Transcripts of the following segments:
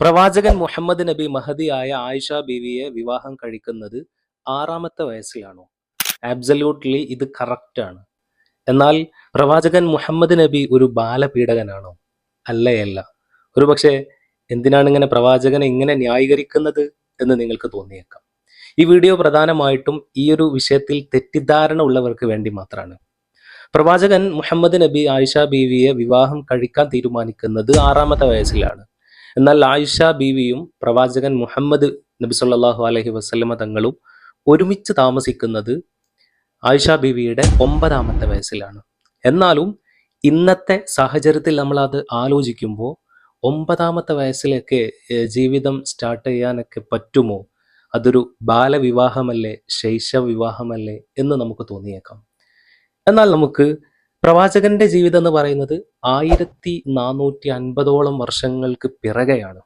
പ്രവാചകൻ മുഹമ്മദ് നബി മഹദിയായ ആയിഷ ബീവിയെ വിവാഹം കഴിക്കുന്നത് ആറാമത്തെ വയസ്സിലാണോ? ആബ്സല്യൂട്ട്ലി ഇത് കറക്റ്റ് ആണ്. എന്നാൽ പ്രവാചകൻ മുഹമ്മദ് നബി ഒരു ബാലപീഡകനാണോ? അല്ലയല്ല. ഒരു പക്ഷേ എന്തിനാണ് ഇങ്ങനെ പ്രവാചകനെ ഇങ്ങനെ ന്യായീകരിക്കുന്നത് എന്ന് നിങ്ങൾക്ക് തോന്നിയേക്കാം. ഈ വീഡിയോ പ്രധാനമായിട്ടും ഈ ഒരു വിഷയത്തിൽ തെറ്റിദ്ധാരണ ഉള്ളവർക്ക് വേണ്ടി മാത്രമാണ്. പ്രവാചകൻ മുഹമ്മദ് നബി ആയിഷ ബീവിയെ വിവാഹം കഴിക്കാൻ തീരുമാനിക്കുന്നത് ആറാമത്തെ വയസ്സിലാണ്. എന്നാൽ ആയിഷ ബീവിയും പ്രവാചകൻ മുഹമ്മദ് നബി അലഹി വസല്ലമ തങ്ങളും ഒരുമിച്ച് താമസിക്കുന്നത് ആയിഷ ബീവിയുടെ ഒമ്പതാമത്തെ വയസ്സിലാണ്. എന്നാലും ഇന്നത്തെ സാഹചര്യത്തിൽ നമ്മൾ അത് ആലോചിക്കുമ്പോൾ ഒമ്പതാമത്തെ വയസ്സിലൊക്കെ ജീവിതം സ്റ്റാർട്ട് ചെയ്യാനൊക്കെ പറ്റുമോ? അതൊരു ബാലവിവാഹമല്ലേ ശൈശവ വിവാഹമല്ലേ എന്ന് നമുക്ക് തോന്നിയേക്കാം. എന്നാൽ നമുക്ക് പ്രവാചകന്റെ ജീവിതം എന്ന് പറയുന്നത് ആയിരത്തി നാനൂറ്റി അൻപതോളം വർഷങ്ങൾക്ക് പിറകെയാണ്.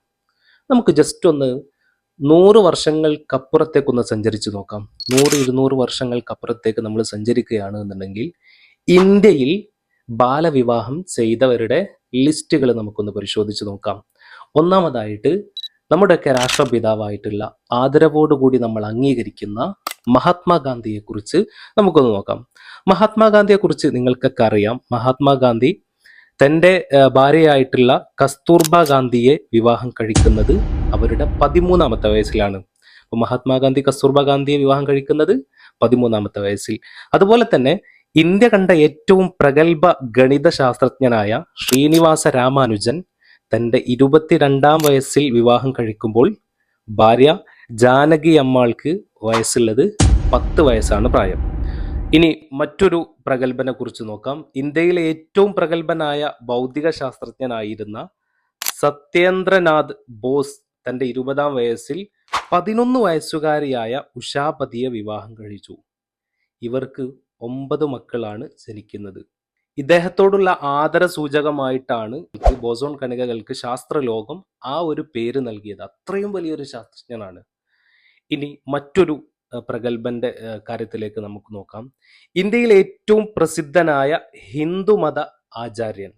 നമുക്ക് ജസ്റ്റ് ഒന്ന് നൂറ് വർഷങ്ങൾക്കപ്പുറത്തേക്കൊന്ന് സഞ്ചരിച്ചു നോക്കാം. നൂറ് ഇരുന്നൂറ് വർഷങ്ങൾക്കപ്പുറത്തേക്ക് നമ്മൾ സഞ്ചരിക്കുകയാണ് എന്നുണ്ടെങ്കിൽ ഇന്ത്യയിൽ ബാലവിവാഹം ചെയ്തവരുടെ ലിസ്റ്റുകൾ നമുക്കൊന്ന് പരിശോധിച്ച് നോക്കാം. ഒന്നാമതായിട്ട് നമ്മുടെയൊക്കെ രാഷ്ട്രപിതാവായിട്ടുള്ള ആദരവോടുകൂടി നമ്മൾ അംഗീകരിക്കുന്ന മഹാത്മാഗാന്ധിയെക്കുറിച്ച് നമുക്കൊന്ന് നോക്കാം. മഹാത്മാഗാന്ധിയെക്കുറിച്ച് നിങ്ങൾക്കൊക്കെ അറിയാം മഹാത്മാഗാന്ധി തന്റെ ഭാര്യയായിട്ടുള്ള കസ്തൂർബ ഗാന്ധിയെ വിവാഹം കഴിക്കുന്നത് അവരുടെ പതിമൂന്നാമത്തെ വയസ്സിലാണ്. അപ്പോൾ മഹാത്മാഗാന്ധി കസ്തൂർബ ഗാന്ധിയെ വിവാഹം കഴിക്കുന്നത് പതിമൂന്നാമത്തെ വയസ്സിൽ. അതുപോലെ തന്നെ ഇന്ത്യ കണ്ട ഏറ്റവും പ്രഗത്ഭ ഗണിത ശാസ്ത്രജ്ഞനായ ശ്രീനിവാസ രാമാനുജൻ തന്റെ ഇരുപത്തിരണ്ടാം വയസ്സിൽ വിവാഹം കഴിക്കുമ്പോൾ ഭാര്യ ജാനകി അമ്മാൾക്ക് വയസ്സുള്ളത് പത്ത് വയസ്സാണ് പ്രായം. ഇനി മറ്റൊരു പ്രഗത്ഭനെ കുറിച്ച് നോക്കാം. ഇന്ത്യയിലെ ഏറ്റവും പ്രഗത്ഭനായ ഭൗതിക ശാസ്ത്രജ്ഞനായിരുന്ന സത്യേന്ദ്രനാഥ് ബോസ് തന്റെ ഇരുപതാം വയസ്സിൽ പതിനൊന്ന് വയസ്സുകാരിയായ ഉഷാപതിയെ വിവാഹം കഴിച്ചു. ഇവർക്ക് ഒമ്പത് മക്കളാണ് ജനിക്കുന്നത്. ഇദ്ദേഹത്തോടുള്ള ആദര സൂചകമായിട്ടാണ് ബോസോൺ കണികകൾക്ക് ശാസ്ത്രലോകം ആ ഒരു പേര് നൽകിയത്. അത്രയും വലിയൊരു ശാസ്ത്രജ്ഞനാണ്. ഇനി മറ്റൊരു പ്രഗത്ഭന്റെ കാര്യത്തിലേക്ക് നമുക്ക് നോക്കാം. ഇന്ത്യയിൽ ഏറ്റവും പ്രസിദ്ധനായ ഹിന്ദുമത ആചാര്യൻ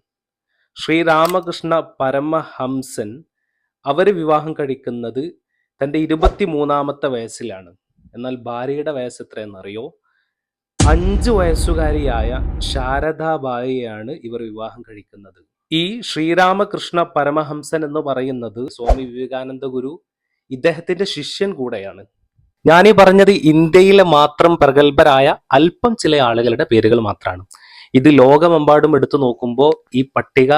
ശ്രീരാമകൃഷ്ണ പരമഹംസൻ അവർ വിവാഹം കഴിക്കുന്നത് തന്റെ ഇരുപത്തി മൂന്നാമത്തെ വയസ്സിലാണ്. എന്നാൽ ഭാര്യയുടെ വയസ്സ് എത്രയെന്നറിയോ? അഞ്ചു വയസ്സുകാരിയായ ശാരദാബായിയാണ് ഇവർ വിവാഹം കഴിക്കുന്നത്. ഈ ശ്രീരാമകൃഷ്ണ പരമഹംസൻ എന്ന് പറയുന്നത് സ്വാമി വിവേകാനന്ദ ഗുരു ഇദ്ദേഹത്തിന്റെ ശിഷ്യൻ കൂടെയാണ്. ഞാനീ പറഞ്ഞത് ഇന്ത്യയിലെ മാത്രം പ്രഗത്ഭരായ അല്പം ചില ആളുകളുടെ പേരുകൾ മാത്രമാണ്. ഇത് ലോകമെമ്പാടും എടുത്തു നോക്കുമ്പോൾ ഈ പട്ടിക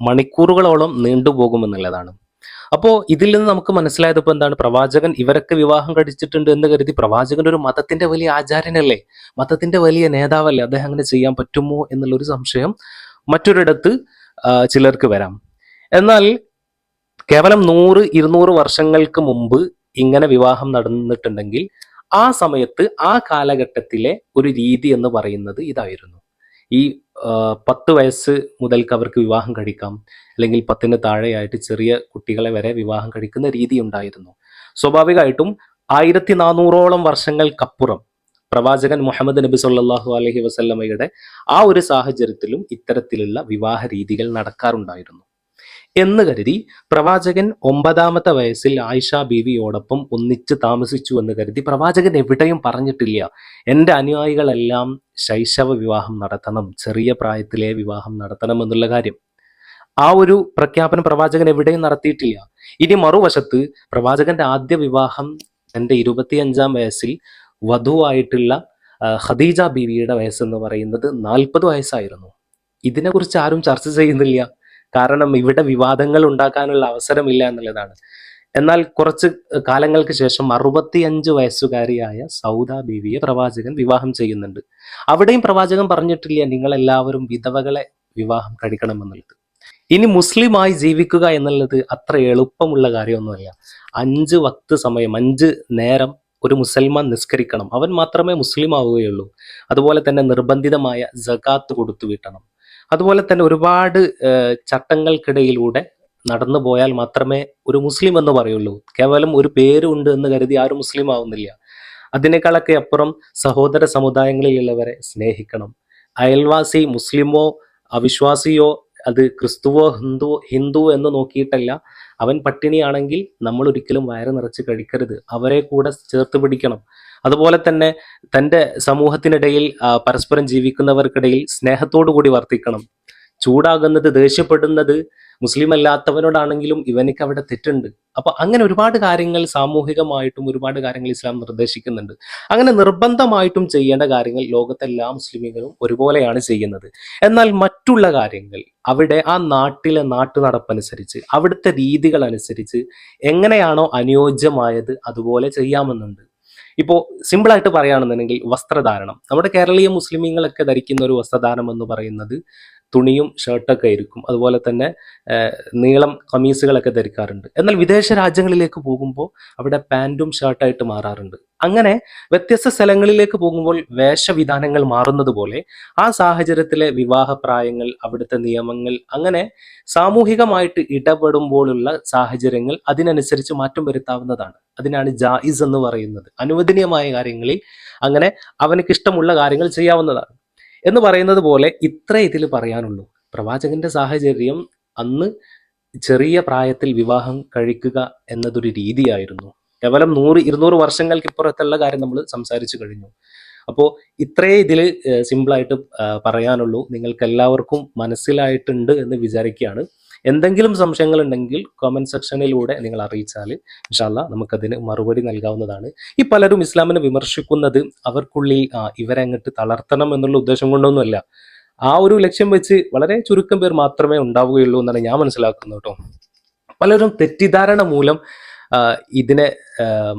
മണിക്കൂറുകളോളം നീണ്ടുപോകുമെന്നുള്ളതാണ് അപ്പോൾ ഇതിൽ നിന്ന് നമുക്ക് മനസ്സിലായത് ഇപ്പോൾ എന്താണ്? പ്രവാചകൻ ഇവരൊക്കെ വിവാഹം കഴിച്ചിട്ടുണ്ട് എന്ന് കരുതി പ്രവാചകൻ ഒരു മതത്തിന്റെ വലിയ ആചാര്യനല്ലേ? മതത്തിന്റെ വലിയ നേതാവല്ലേ? അദ്ദേഹം അങ്ങനെ ചെയ്യാൻ പറ്റുമോ എന്നുള്ളൊരു സംശയം മറ്റൊരിടത്ത് ചിലർക്ക് വരാം. എന്നാൽ കേവലം നൂറ് ഇരുന്നൂറ് വർഷങ്ങൾക്ക് മുമ്പ് ഇങ്ങനെ വിവാഹം നടന്നിട്ടുണ്ടെങ്കിൽ ആ സമയത്ത് ആ കാലഘട്ടത്തിലെ ഒരു രീതി എന്ന് പറയുന്നത് ഇതായിരുന്നു. ഈ പത്ത് വയസ്സ് മുതൽക്ക് അവർക്ക് വിവാഹം കഴിക്കാം അല്ലെങ്കിൽ പത്തിന് താഴെയായിട്ട് ചെറിയ കുട്ടികളെ വരെ വിവാഹം കഴിക്കുന്ന രീതി ഉണ്ടായിരുന്നു. സ്വാഭാവികമായിട്ടും ആയിരത്തി നാനൂറോളം വർഷങ്ങൾക്കപ്പുറം പ്രവാചകൻ മുഹമ്മദ് നബി സല്ലാഹു അലഹി വസല്ലമയുടെ ആ ഒരു സാഹചര്യത്തിലും ഇത്തരത്തിലുള്ള വിവാഹ രീതികൾ നടക്കാറുണ്ടായിരുന്നു. എന്ന് കരുതി പ്രവാചകൻ ഒമ്പതാമത്തെ വയസ്സിൽ ആയിഷ ബീവിയോടൊപ്പം ഒന്നിച്ച് താമസിച്ചു എന്ന് കരുതി പ്രവാചകൻ എവിടെയും പറഞ്ഞിട്ടില്ല. എന്റെ അനുയായികളെല്ലാം ശൈശവ വിവാഹം നടത്തണം ചെറിയ പ്രായത്തിലെ വിവാഹം നടത്തണം എന്നുള്ള കാര്യം. ആ ഒരു പ്രഖ്യാപനം പ്രവാചകൻ എവിടെയും നടത്തിയിട്ടില്ല. ഇനി മറുവശത്ത് പ്രവാചകന്റെ ആദ്യ വിവാഹം തന്റെ ഇരുപത്തിയഞ്ചാം വയസ്സിൽ വധുവായിട്ടുള്ള ഖദീജ ബീവിയുടെ വയസ്സെന്ന് പറയുന്നത് നാൽപ്പത് വയസ്സായിരുന്നു. ഇതിനെക്കുറിച്ച് ആരും ചർച്ച ചെയ്യുന്നില്ല. കാരണം ഇവിടെ വിവാദങ്ങൾ ഉണ്ടാക്കാനുള്ള അവസരമില്ല എന്നുള്ളതാണ്. എന്നാൽ കുറച്ച് കാലങ്ങൾക്ക് ശേഷം അറുപത്തിയഞ്ച് വയസ്സുകാരിയായ സൗദ ബീവിയെ പ്രവാചകൻ വിവാഹം ചെയ്യുന്നുണ്ട്. അവിടെയും പ്രവാചകൻ പറഞ്ഞിട്ടില്ല നിങ്ങൾ എല്ലാവരും വിധവകളെ വിവാഹം കഴിക്കണമെന്നുള്ളത്. ഇനി മുസ്ലിമായി ജീവിക്കുക എന്നുള്ളത് അത്ര എളുപ്പമുള്ള കാര്യമൊന്നുമല്ല. അഞ്ച് വക്ത് സമയം അഞ്ച് നേരം ഒരു മുസൽമാൻ നിസ്കരിക്കണം. അവൻ മാത്രമേ മുസ്ലിം ആവുകയുള്ളൂ അതുപോലെ തന്നെ നിർബന്ധിതമായ ജകാത്ത് കൊടുത്തു വീട്ടണം. അതുപോലെ തന്നെ ഒരുപാട് ചട്ടങ്ങൾക്കിടയിലൂടെ നടന്നു പോയാൽ മാത്രമേ ഒരു മുസ്ലിം എന്ന് പറയുള്ളൂ. കേവലം ഒരു പേരുണ്ട് എന്ന് കരുതി ആരും മുസ്ലിം ആവുന്നില്ല. അതിനേക്കാളൊക്കെ അപ്പുറം സഹോദര സമുദായങ്ങളിലുള്ളവരെ സ്നേഹിക്കണം. അയൽവാസി മുസ്ലിമോ അവിശ്വാസിയോ അത് ക്രിസ്തുവോ ഹിന്ദുവോ ഹിന്ദു എന്ന് നോക്കിയിട്ടല്ല അവൻ പട്ടിണിയാണെങ്കിൽ നമ്മൾ ഒരിക്കലും വയറ് നിറച്ച് കഴിക്കരുത്. അവരെ കൂടെ ചേർത്ത് പിടിക്കണം. അതുപോലെ തന്നെ തന്റെ സമൂഹത്തിനിടയിൽ പരസ്പരം ജീവിക്കുന്നവർക്കിടയിൽ സ്നേഹത്തോടു കൂടി വർത്തിക്കണം. ചൂടാകുന്നത് ദേഷ്യപ്പെടുന്നത് മുസ്ലിം അല്ലാത്തവനോടാണെങ്കിലും ഇവനിക്ക് അവിടെ തെറ്റുണ്ട്. അപ്പൊ അങ്ങനെ ഒരുപാട് കാര്യങ്ങൾ സാമൂഹികമായിട്ടും ഒരുപാട് കാര്യങ്ങൾ ഇസ്ലാം നിർദ്ദേശിക്കുന്നുണ്ട്. അങ്ങനെ നിർബന്ധമായിട്ടും ചെയ്യേണ്ട കാര്യങ്ങൾ ലോകത്തെല്ലാ മുസ്ലിമീങ്ങളും ഒരുപോലെയാണ് ചെയ്യുന്നത്. എന്നാൽ മറ്റുള്ള കാര്യങ്ങൾ അവിടെ ആ നാട്ടിലെ നാട്ടു നടപ്പനുസരിച്ച് അവിടുത്തെ രീതികൾ അനുസരിച്ച് എങ്ങനെയാണോ അനുയോജ്യമായത് അതുപോലെ ചെയ്യാമെന്നുണ്ട്. ഇപ്പോൾ സിമ്പിളായിട്ട് പറയുകയാണെന്നുണ്ടെങ്കിൽ വസ്ത്രധാരണം. നമ്മുടെ കേരളീയ മുസ്ലിമീങ്ങളൊക്കെ ധരിക്കുന്ന ഒരു വസ്ത്രധാരണം എന്ന് പറയുന്നത് തുണിയും ഷർട്ടൊക്കെ ആയിരിക്കും. അതുപോലെ തന്നെ നീളം കമീസുകളൊക്കെ ധരിക്കാറുണ്ട്. എന്നാൽ വിദേശ രാജ്യങ്ങളിലേക്ക് പോകുമ്പോൾ അവിടെ പാന്റും ഷർട്ടായിട്ട് മാറാറുണ്ട്. അങ്ങനെ വ്യത്യസ്ത സ്ഥലങ്ങളിലേക്ക് പോകുമ്പോൾ വേഷവിധാനങ്ങൾ മാറുന്നത് പോലെ ആ സാഹചര്യത്തിലെ വിവാഹപ്രായങ്ങൾ അവിടുത്തെ നിയമങ്ങൾ അങ്ങനെ സാമൂഹികമായിട്ട് ഇടപെടുമ്പോഴുള്ള സാഹചര്യങ്ങൾ അതിനനുസരിച്ച് മാറ്റം വരുത്താവുന്നതാണ്. അതിനാണ് ജായിസ് എന്ന് പറയുന്നത്. അനുവദനീയമായ കാര്യങ്ങളിൽ അങ്ങനെ അവനക്ക് ഇഷ്ടമുള്ള കാര്യങ്ങൾ ചെയ്യാവുന്നതാണ്. എന്ന് പറയുന്നത് പോലെ ഇത്ര ഇതിൽ പറയാനുള്ളൂ. പ്രവാചകന്റെ സാഹചര്യം അന്ന് ചെറിയ പ്രായത്തിൽ വിവാഹം കഴിക്കുക എന്നതൊരു രീതിയായിരുന്നു. കേവലം നൂറ് ഇരുന്നൂറ് വർഷങ്ങൾക്ക് ഇപ്പുറത്തുള്ള കാര്യം നമ്മൾ സംസാരിച്ചു കഴിഞ്ഞു. അപ്പോൾ ഇത്രേ ഇതിൽ സിമ്പിളായിട്ട് പറയാനുള്ളൂ. നിങ്ങൾക്ക് എല്ലാവർക്കും മനസ്സിലായിട്ടുണ്ട് എന്ന് വിചാരിക്കുകയാണ്. എന്തെങ്കിലും സംശയങ്ങൾ ഉണ്ടെങ്കിൽ കോമന്റ് സെക്ഷനിലൂടെ നിങ്ങൾ അറിയിച്ചാൽ ഇൻഷാല്ല നമുക്കതിന് മറുപടി നൽകാവുന്നതാണ്. ഈ പലരും ഇസ്ലാമിനെ വിമർശിക്കുന്നത് അവർക്കുള്ളിൽ ഇവരെ അങ്ങോട്ട് തളർത്തണം എന്നുള്ള ഉദ്ദേശം കൊണ്ടൊന്നുമല്ല. ആ ഒരു ലക്ഷ്യം വെച്ച് വളരെ ചുരുക്കം പേർ മാത്രമേ ഉണ്ടാവുകയുള്ളൂ എന്നാണ് ഞാൻ മനസ്സിലാക്കുന്നത് കേട്ടോ. പലരും തെറ്റിദ്ധാരണ മൂലം ഇതിനെ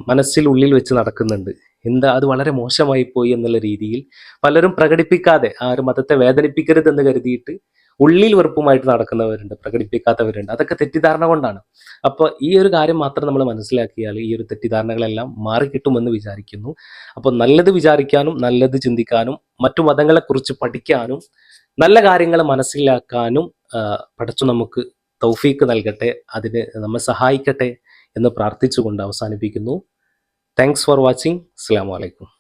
മനസ്സിലുള്ളിൽ വെച്ച് നടക്കുന്നുണ്ട്. എന്താ അത് വളരെ മോശമായി പോയി എന്നുള്ള രീതിയിൽ പലരും പ്രകടിപ്പിക്കാതെ ആ ഒരു മതത്തെ വേദനിപ്പിക്കരുതെന്ന് കരുതിയിട്ട് ഉള്ളിൽ വെറുപ്പുമായിട്ട് നടക്കുന്നവരുണ്ട് പ്രകടിപ്പിക്കാത്തവരുണ്ട്. അതൊക്കെ തെറ്റിദ്ധാരണ കൊണ്ടാണ്. അപ്പോൾ ഈ ഒരു കാര്യം മാത്രം നമ്മൾ മനസ്സിലാക്കിയാൽ ഈ ഒരു തെറ്റിദ്ധാരണകളെല്ലാം മാറിക്കിട്ടുമെന്ന് വിചാരിക്കുന്നു. അപ്പോൾ നല്ലത് വിചാരിക്കാനും നല്ലത് ചിന്തിക്കാനും മറ്റു മതങ്ങളെക്കുറിച്ച് പഠിക്കാനും നല്ല കാര്യങ്ങൾ മനസ്സിലാക്കാനും പഠിച്ചു നമുക്ക് തൗഫീക്ക് നൽകട്ടെ അതിന് നമ്മെ സഹായിക്കട്ടെ എന്ന് പ്രാർത്ഥിച്ചുകൊണ്ട് അവസാനിപ്പിക്കുന്നു. താങ്ക്സ് ഫോർ വാച്ചിങ് അസ്സാം വലൈക്കും